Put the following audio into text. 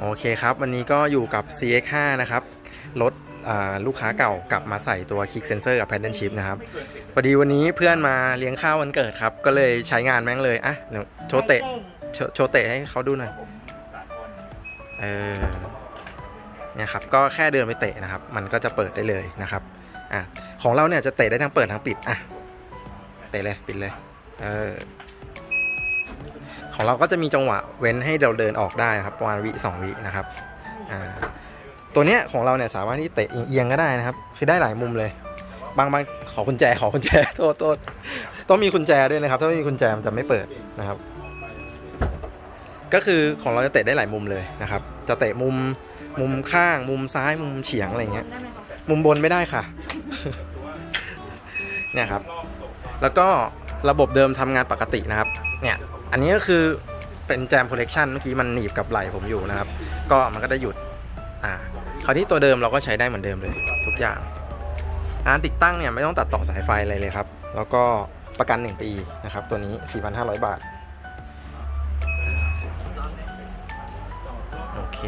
โอเคครับ วันนี้ก็อยู่กับ CX5 นะครับ รถลูกค้าเก่ากลับมาใส่ตัว Kick Sensor กับ Paddle Shift นะครับพอดีวันนี้เพื่อนมาเลี้ยงข้าววันเกิดครับ ก็เลยใช้งานแม่งเลย อะเดี๋ยวโชเตะโชเตะให้เขาดูหน่อย เออเนี่ยครับ ก็แค่เดินไปเตะนะครับ มันก็จะเปิดได้เลยนะครับ อะ ของเราเนี่ยจะเตะได้ทั้งเปิดทั้งปิด อะ เตะเลย ปิดเลย เออ ของเราก็จะมีจังหวะเว้นให้เราเดินออกได้ครับประมาณวิสองวินะครับอ่าตัวเนี้ยของเราเนี่ยสามารถที่เตะเอียงก็ได้นะครับ คือได้หลายมุมเลย บางบางขอกุญแจขอกุญแจโทษโทษต้องมีกุญแจด้วยนะครับ ถ้าไม่มีกุญแจมันจะไม่เปิดนะครับ ก็คือของเราจะเตะได้หลายมุมเลยนะครับ จะเตะมุมมุมข้าง มุมซ้ายมุมเฉียงอะไรเงี้ยมุมบนไม่ได้ค่ะเนี่ยครับ แล้วก็ ระบบเดิมทำงานปกตินะครับ เนี่ย อันนี้ก็คือเป็นแจมโ o เล c ชันเมื่อกี้มันหนีบกับไหล่ผมอยู่นะครับ ก็มันก็ได้หยุด อ่า คราวนี้ตัวเดิมเราก็ใช้ได้เหมือนเดิมเลย ทุกอย่างการติดตั้งเนี่ยไม่ต้องตัดต่อสายไฟอะไรเลยครับ แล้วก็ประกัน 1 ปีนะครับ ตัวนี้ 4,500 บาท โอเค